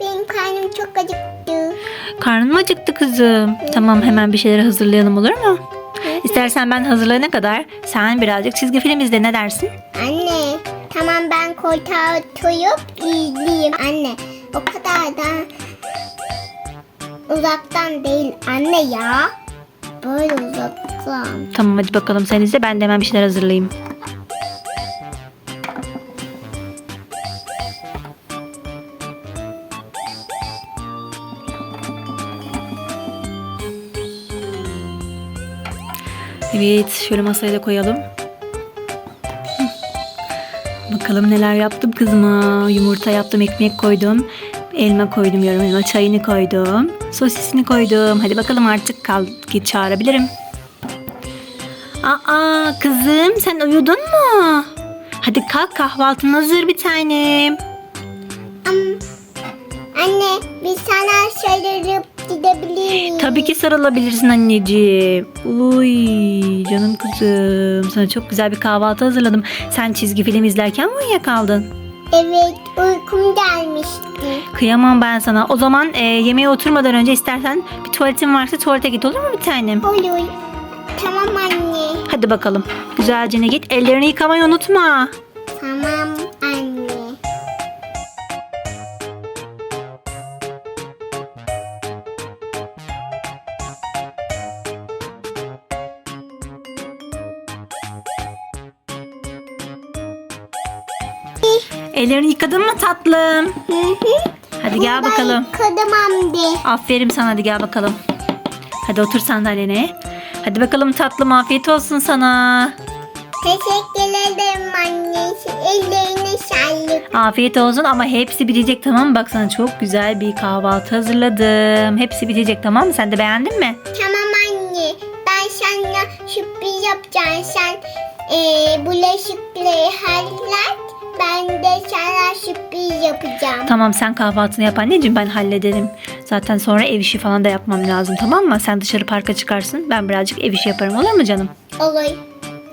Benim karnım çok acıktı. Karnın mı acıktı kızım? Tamam hemen bir şeyler hazırlayalım olur mu? İstersen ben hazırlayana kadar sen birazcık çizgi film izle ne dersin? Anne tamam ben koltuğa oturup izleyeyim. Anne o kadar da uzaktan değil anne ya. Böyle uzaktan. Tamam hadi bakalım sen izle ben de hemen bir şeyler hazırlayayım. Evet şöyle masaya da koyalım. Bakalım neler yaptım kızıma. Yumurta yaptım, ekmek koydum. Elma koydum, yarım elma çayını koydum. Sosisini koydum. Hadi bakalım artık kal git çağırabilirim. Aa kızım sen uyudun mu? Hadi kalk kahvaltın hazır bir tanem. Anne biz sana sarılıp gidebilir miyiz? Tabii ki sarılabilirsin anneciğim. Uy canım kızım. Sana çok güzel bir kahvaltı hazırladım. Sen çizgi film izlerken mi uyuyakaldın? Evet uykum gelmişti. Kıyamam ben sana. O zaman e, yemeğe oturmadan önce istersen bir tuvaletin varsa tuvalete git olur mu bir tanem? Olur. Tamam anne. Hadi bakalım. Güzelce git. Ellerini yıkamayı unutma. Ellerini yıkadın mı tatlım? Hı hı. Hadi gel Ben bakalım. Yıkadım anne. Aferin sana hadi gel bakalım. Hadi otur sandalyene. Hadi bakalım tatlım afiyet olsun sana. Teşekkür ederim anne. Ellerine sağlık. Afiyet olsun ama hepsi bitecek tamam mı? Bak sana çok güzel bir kahvaltı hazırladım. Hepsi bitecek tamam mı? Sen de beğendin mi? Tamam anne. Ben sana sürpriz yapacağım. Sen eee bulaşıkları hallet. Ben de sana sürpriz yapacağım. Tamam sen kahvaltını yap anneciğim ben hallederim. Zaten sonra ev işi falan da yapmam lazım tamam mı? Sen dışarı parka çıkarsın. Ben birazcık ev işi yaparım olur mu canım? Olur.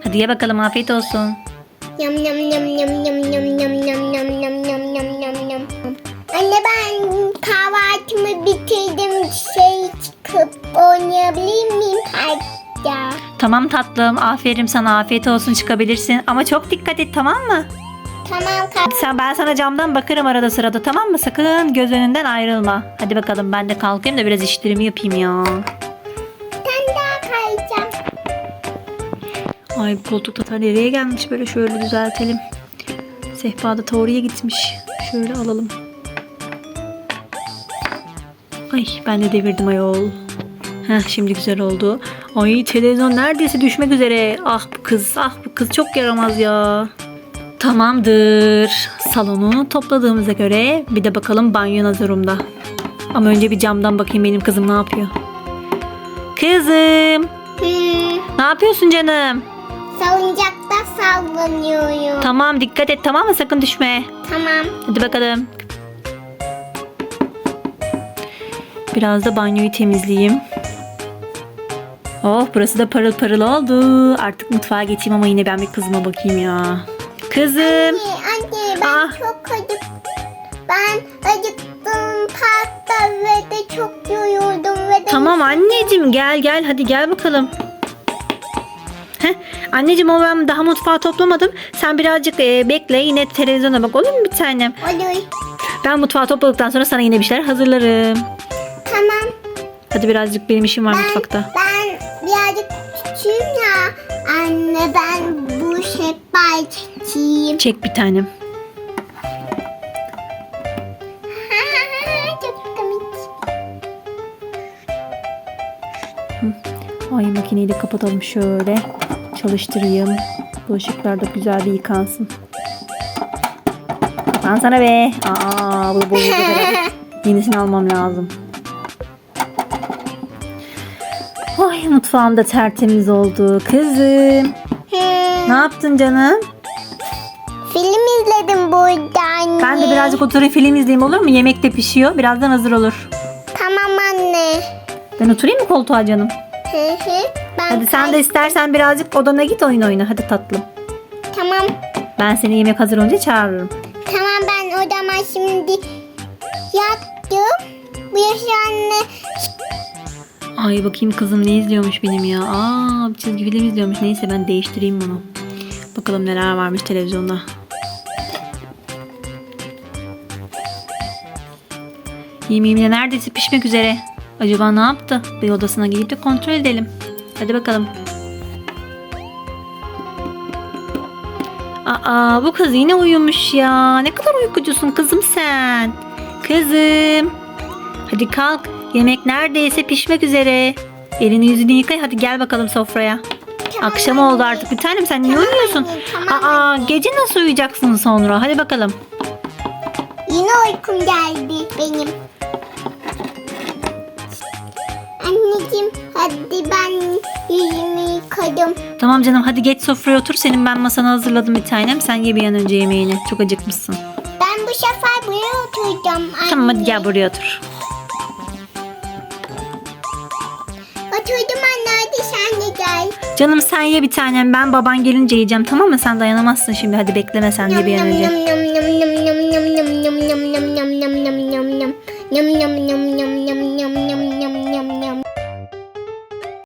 Hadi ye bakalım afiyet olsun. Yam yam yam yam yam yam yam yam yam yam yam yam yam yam. Anne ben kahvaltımı bitirdim. Şey çıkıp oynayabilir miyim parkta? Tamam tatlım aferin sana afiyet olsun çıkabilirsin. Ama çok dikkat et tamam mı? Tamam. Sen ben sana camdan bakarım arada sırada tamam mı? Sakın göz önünden ayrılma. Hadi bakalım ben de kalkayım da biraz işlerimi yapayım ya. Ben daha kayacağım. Ay bu koltukta ta nereye gelmiş böyle şöyle düzeltelim. Sehpada ta oraya gitmiş. Şöyle alalım. Ay ben de devirdim ayol. Heh şimdi güzel oldu. Ay televizyon neredeyse düşmek üzere. Ah bu kız ah bu kız çok yaramaz ya. Tamamdır. Salonu topladığımıza göre bir de bakalım banyo nazarımda. Ama önce bir camdan bakayım benim kızım ne yapıyor. Kızım Hmm, ne yapıyorsun canım? salıncakta sallanıyorum. Tamam dikkat et tamam mı sakın düşme. Tamam. Hadi bakalım. Biraz da banyoyu temizleyeyim. Oh burası da parıl parıl oldu. Artık mutfağa geçeyim ama yine ben bir kızıma bakayım ya. Kızım. Anne, anne ben Ah. çok acıktım. Ben acıktım parkta ve de çok yoruldum ve de Tamam anneciğim gel gel hadi gel bakalım. Heh, anneciğim o ben daha mutfağı toplamadım. Sen birazcık e, bekle yine televizyona bak olur mu bir tanem? Olur. Ben mutfağı topladıktan sonra sana yine bir şeyler hazırlarım. Tamam. Hadi birazcık benim işim var Ben, mutfakta. ben birazcık küçüğüm ya. Anne ben bu şebbay çekeyim. Çek bir tanem. çok komik. Ay makineyi de kapatalım şöyle. Çalıştırayım. Bulaşıklar da güzel bir yıkansın. Kapansana be. Aa bu bozuldu. Yenisini almam lazım. Ay mutfağım da tertemiz oldu. Kızım. Ne yaptın canım? Film izledim burada anne. Ben de birazcık oturayım film izleyeyim olur mu? Yemek de pişiyor. Birazdan hazır olur. Tamam anne. Ben oturayım mı koltuğa canım? Hı hı. Ben Hadi sen de istersen birazcık odana git oyun oyna. Hadi tatlım. Tamam. Ben seni yemek hazır olunca çağırırım. Tamam ben odama şimdi Yattım. Bu yaşanlı Ay bakayım kızım ne izliyormuş benim ya. Aa bir çizgi film izliyormuş. Neyse ben değiştireyim bunu. Bakalım neler varmış televizyonda. Yemeğim de neredeyse pişmek üzere. Acaba ne yaptı? Bir odasına gidip de kontrol edelim. Hadi bakalım. Aa bu kız yine uyumuş ya. Ne kadar uykucusun kızım sen. Kızım. Hadi kalk. Yemek neredeyse pişmek üzere. Elini yüzünü yıka. Hadi gel bakalım sofraya. Akşam oldu artık bir tanem sen niye tamam Aa gece nasıl uyuyacaksın sonra? Hadi bakalım. Yine uykum geldi benim. Anneciğim hadi ben yüzümü yıkadım. Tamam canım hadi geç sofraya otur. Senin ben masanı hazırladım bir tanem. Sen ye bir an önce yemeğini. Çok acıkmışsın. Ben bu sefer buraya oturacağım anne. Tamam hadi gel buraya otur. Oturdum anne hadi sen de gel. Canım sen ye bir tanem. Ben baban gelince yiyeceğim tamam mı? Sen dayanamazsın şimdi. Hadi bekleme sen ye bir an önce. Yum yum yum yum yum nhâm nhâm nhâm